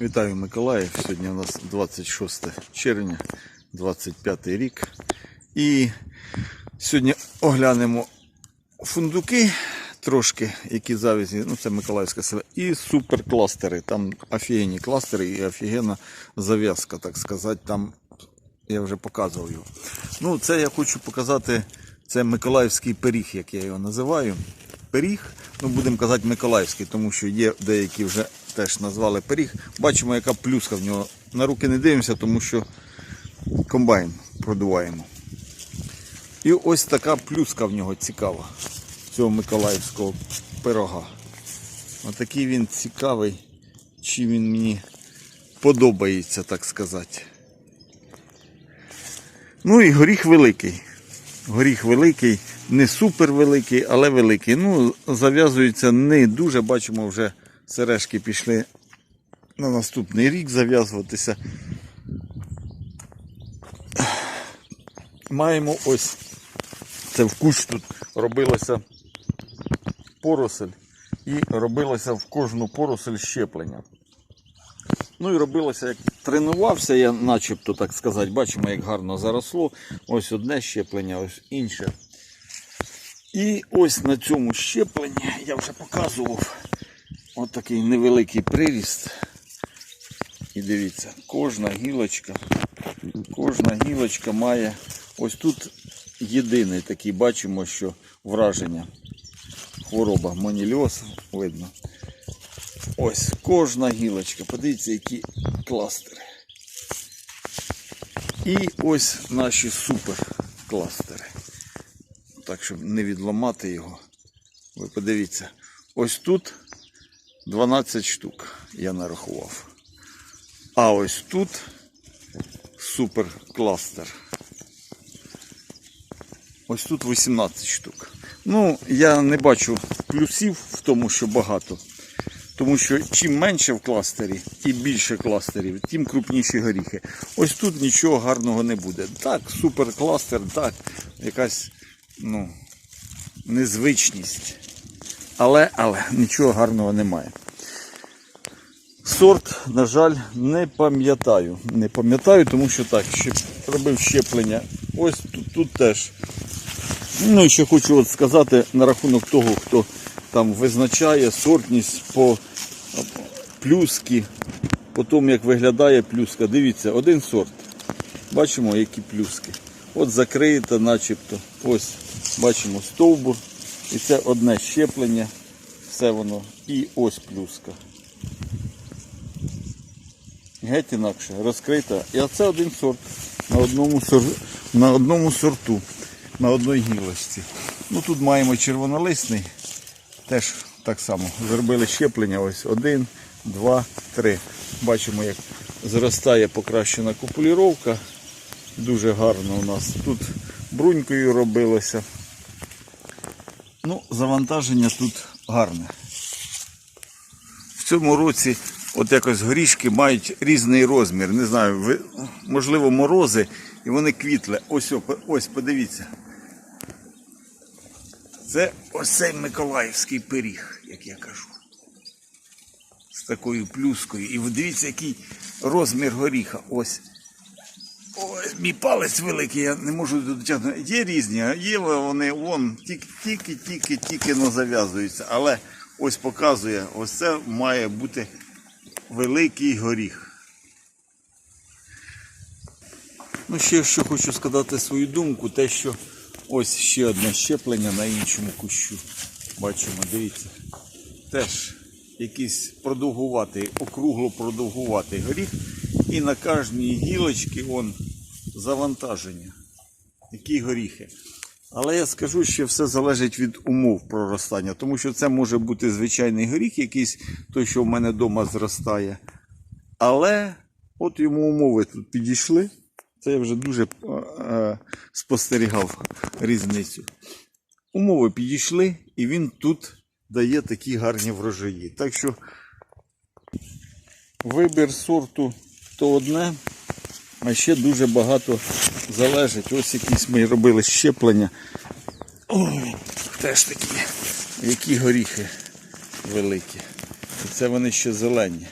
Вітаю Миколаїв. Сьогодні у нас 26 червня, 25 рік. І сьогодні оглянемо фундуки трошки, які завізні, ну це Миколаївське село, і суперкластери. Там офігенні кластери і офігенна зав'язка, так сказати. Там я вже показував його. Ну, це я хочу показати. Це Миколаївський пиріг, як я його називаю. Пиріг, ну будемо казати Миколаївський, тому що є деякі вже теж назвали пиріг. Бачимо, яка плюска в нього. На руки не дивимося, тому що комбайн продуваємо. І ось така плюска в нього цікава, цього миколаївського пирога. Отакий він цікавий, чи він мені подобається, так сказати. Ну і горіх великий. Горіх великий, не супер великий, але великий. Ну, зав'язується не дуже. Бачимо, вже сережки пішли на наступний рік зав'язуватися. Маємо ось це в кущ тут робилося поросель і робилося в кожну поросель щеплення. Ну і робилося, як тренувався я, начебто так сказати, бачимо, як гарно заросло. Ось одне щеплення, ось інше. І ось на цьому щепленні я вже показував от такий невеликий приріст. І дивіться, кожна гілочка, кожна гілочка має ось тут єдиний такий, бачимо, що враження. Хвороба монільоз видно. Ось кожна гілочка. Подивіться, які кластери. І ось наші супер кластери. Так, щоб не відламати його. Ви подивіться. Ось тут 12 штук я нарахував. А ось тут супер кластер. Ось тут 18 штук. Ну, я не бачу плюсів в тому, що багато. Тому що чим менше в кластері і більше кластерів, тим крупніші горіхи. Ось тут нічого гарного не буде. Так, супер кластер, так, якась ну, незвичність. Але, але нічого гарного немає. Сорт, на жаль, не пам'ятаю. Не пам'ятаю, тому що так, ще робив щеплення. Ось тут, тут теж. Ну і ще хочу от сказати на рахунок того, хто там визначає сортність по плюски, по тому як виглядає плюска. Дивіться, один сорт. Бачимо, які плюски. От закрита начебто. Ось бачимо стовбур. І це одне щеплення. Все воно. І ось плюска. Геть інакше, розкрита. І оце один сорт на одному, сор... на одному сорту, на одній гілочці. Ну тут маємо червонолисний. Теж так само зробили щеплення. Ось один, два, три. Бачимо, як зростає покращена купуліровка. Дуже гарно у нас. Тут брунькою робилося. Ну, завантаження тут гарне. В цьому році от якось горішки мають різний розмір. Не знаю, можливо, морози і вони квітли. Ось, ось, подивіться. Це ось Миколаївський пиріг, як я кажу. З такою плюскою. І дивіться, який розмір горіха. Ось. Ось мій палець великий, я не можу дотягнути. Є різні, є вони вон тільки-тільки-тільки зав'язуються. Але ось показує, ось це має бути великий горіх. Ну, ще що хочу сказати свою думку, те, що ось ще одне щеплення на іншому кущу. Бачимо, дивіться. Теж якийсь продовгуватий, округло продовгуватий горіх. І на кожній гілочці он завантаження. Які горіхи. Але я скажу, що все залежить від умов проростання, тому що це може бути звичайний горіх, якийсь той, що в мене вдома зростає. Але от йому умови тут підійшли. Це я вже дуже е, е, спостерігав різницю. Умови підійшли, і він тут дає такі гарні врожаї. Так що вибір сорту то одне, а ще дуже багато залежить. Ось якісь ми робили щеплення. Ой, теж такі, які горіхи великі. І це вони ще зелені.